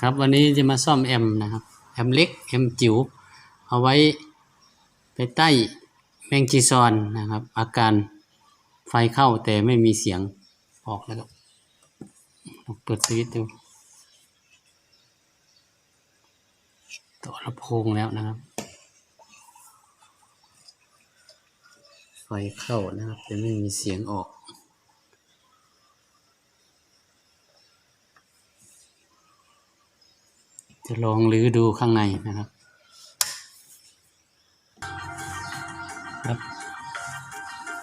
ครับวันนี้จะมาซ่อมแอมนะครับแอมเล็กแอมจิ๋วเอาไว้ไปใต้แมงจีซอนนะครับ อาการไฟเข้าแต่ไม่มีเสียงออกแล้วครับเปิดสวิตช์ดูต่อลำโพงแล้วนะครับ ไฟเข้านะครับแต่ไม่มีเสียงออก จะลองรื้อดูข้างในนะครับครับ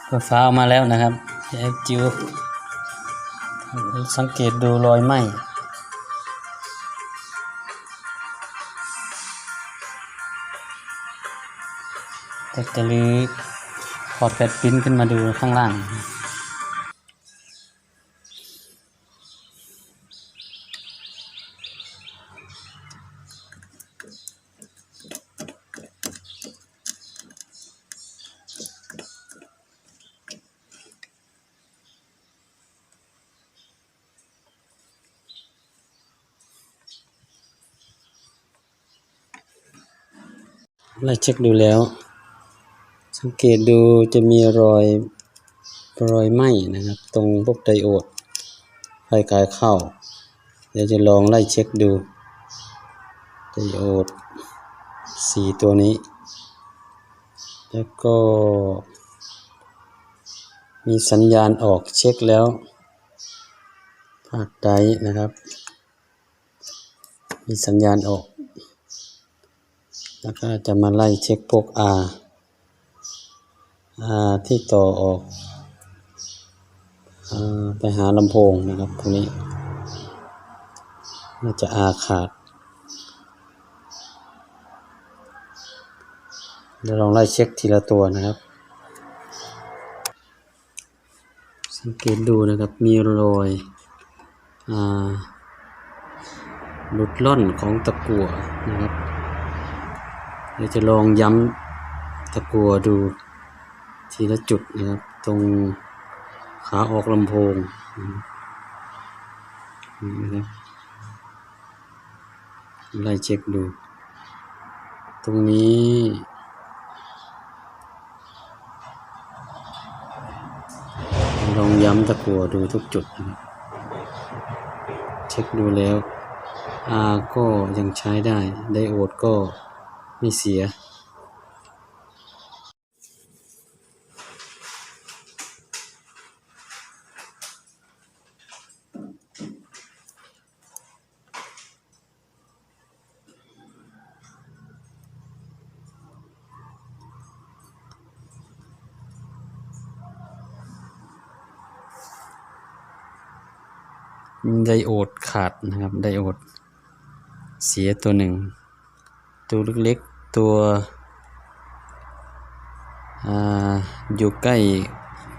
ไฟฟ้าออกมาแล้วนะครับแอปจิวสังเกตดูรอยไหมแต่จะรื้อพอร์ตแปดปิ้นขึ้นมาดูข้างล่าง ไล่เช็คดูแล้ว สังเกตดูจะมีรอยรอยไหมนะครับ ตรงพวกไดโอดไฟกายเข้า เดี๋ยวจะลองไล่เช็คดู ไดโอดสีตัวนี้ แล้วก็ มีสัญญาณออกเช็คแล้วภาคไดนะครับ มีสัญญาณออก แล้วก็จะมาไล่เช็คพวก R R ที่ต่อออกอไปหาลำโพงนะครับพวกนี้น่าจะ R ขาดเดี๋ยวลองไล่เช็คทีละตัวนะครับ สังเกตดูนะครับมีรอยอหลุดล่อนของตะกั่วนะครับ เดี๋ยวจะลองย้ำตะกัวดูทีละจุดนะครับ ตรงขาออกลำโพงนะครับไล่เช็คดู ตรงนี้ลองย้ำตะกัวดูทุกจุดนะครับเช็คดูแล้ว R ก็ยังใช้ได้ ไดโอดก็ ม่เสีย ไดโอดขาดนะครับ ไดโอด เสียตัวหนึ่งตัวเล็ก ตัวอยู่ใกล้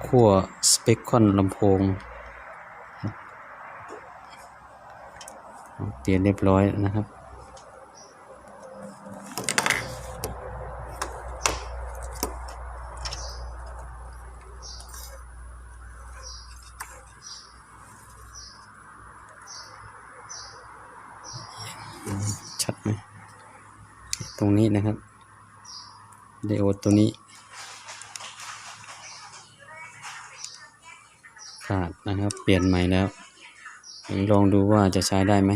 ขั้วสเปคคอนลำโพง เปลี่ยนเรียบร้อยนะครับ ชัดไหม รงนี้นะครับไดโอดตัวนี้ ขาดนะครับ เปลี่ยนใหม่แล้วลองดูว่าจะใช้ได้ไหม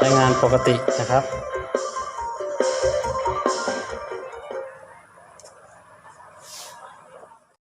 ในงานปกตินะครับ